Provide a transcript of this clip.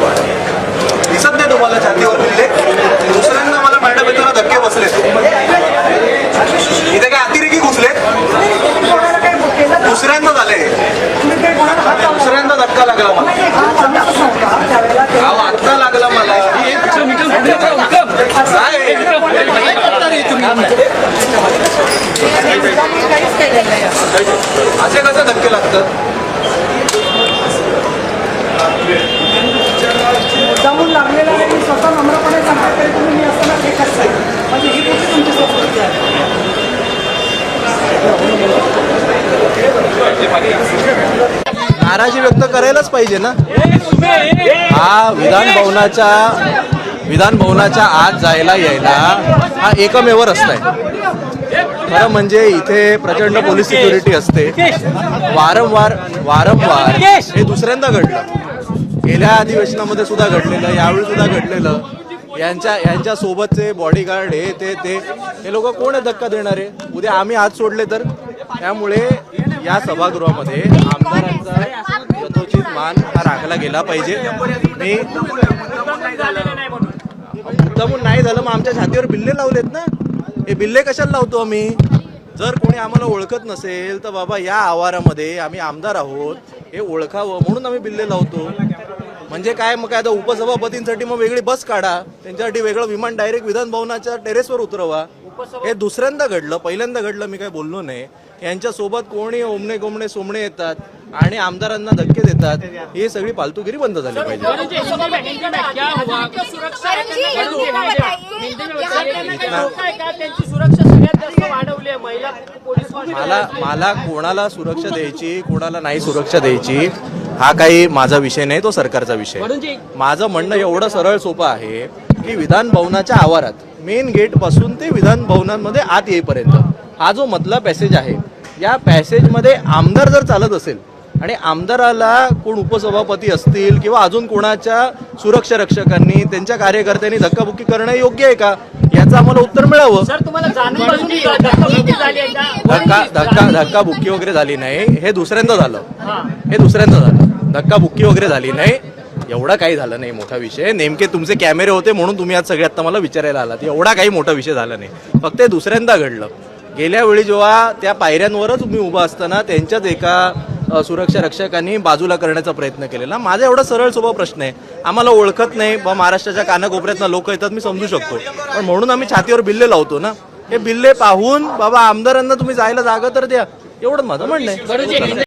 दिसत नाही तुम्हाला छातीवर बिल्ले दुसऱ्यांदा मला मॅडम येताना धक्के बसले. इथे काय अतिरेकी घुसले? दुसऱ्यांदा झाले. दुसऱ्यांदा धक्का लागला मला. अहो आत्ता लागला मला. असे कसे धक्के लागतात मुद्दामून लागलेला आहे मी स्वतः नम्रपणे सांगतो तरी तुम्ही मी असताना हे करताय म्हणजे ही कुठे तुमची संस्कृती आहे नाराजी व्यक्त करायलाच पाहिजे ना? हा विधान भवनाच्या विधान भवनाच्या आत जायला यायला हा एकमेव रस्ता आहे. खरं म्हणजे इथे प्रचंड पोलीस सिक्युरिटी असते. वारंवार वारंवार हे दुसऱ्यांदा घडलं. गेल्या अधिवेशनामध्ये सुद्धा घडलेलं यावेळी सुद्धा घडलेलं. यांच्या यांच्या सोबतचे बॉडीगार्ड हे ते ते हे लोक कोण धक्का धक्का देणारे? उद्या आम्ही हात सोडले तर? त्यामुळे या सभागृहामध्ये आमदारांचा यथोचित मान हा राखला गेला पाहिजे. मी मुद्दामून नाही झालं मग आमच्या छातीवर बिल्ले लावलेत ना. हे बिल्ले कशाला लावतो आम्ही? जर कोणी आम्हाला ओळखत नसेल तर बाबा या आवारामध्ये आम्ही आमदार आहोत. हे ओळखावं म्हणून आम्ही बिल्ले लावतो. म्हणजे काय मग काय आता उपसभापतींसाठी मग वेगळी बस काढा. त्यांच्यासाठी वेगळं विमान डायरेक्ट विधान भवनाच्या टेरेसवर उतरवा. हे दुसऱ्यांदा घडलं पहिल्यांदा घडलं मी काय बोललो नाही. यांच्या सोबत कोणी ओमणे गोमणे सोमणे येतात आणि आमदारांना धक्के देतात ही सगळी फालतूगिरी बंद झाली पाहिजे. पोलीस मला मला कोणाला सुरक्षा द्यायची कोणाला नाही सुरक्षा द्यायची हा काही माझा विषय नाही तो सरकारचा विषय. माझं म्हणणं एवढं सरळ सोपं आहे की विधान भवनाच्या आवारात मेन गेटपासून ते विधान भवनांमध्ये आत येईपर्यंत हा जो मधला पॅसेज आहे या पॅसेजमध्ये आमदार जर चालत असेल आणि आमदाराला कोण उपसभापती असतील किंवा अजून कोणाच्या सुरक्षा रक्षकांनी त्यांच्या कार्यकर्त्यांनी धक्काबुक्की करणं योग्य आहे का? याचं आम्हाला उत्तर मिळावं. सर तुम्हाला जाणून बुजून धक्काबुक्की झाली आहे का? धक्का धक्का धक्का बुक्की वगैरे झाली नाही. हे दुसऱ्यांदा झालं. हे. दुसऱ्यांदा झालं. धक्का बुक्की वगैरे झाली नाही. एवढा काही झालं नाही मोठा विषय. नेमके तुमचे कॅमेरे होते म्हणून तुम्ही आज सगळ्यात आता मला विचारायला आलात. एवढा काही मोठा विषय झाला नाही. फक्त दुसऱ्यांदा घडलं. गेल्या वेळी जेव्हा त्या पायऱ्यांवरच तुम्ही उभा असताना त्यांच्याच एका सुरक्षा रक्षकांनी बाजूला करण्याचा प्रयत्न केलेला. माझा एवढा सरळ सोपा प्रश्न आहे. आम्हाला ओळखत नाही. बा महाराष्ट्राच्या कानाकोपऱ्यातनं लोक येतात मी समजू शकतो. पण म्हणून आम्ही छातीवर बिल्ले लावतो ना. हे बिल्ले पाहून बाबा आमदारांना तुम्ही जायला जागा तर द्या. एवढं माझं म्हणणं आहे.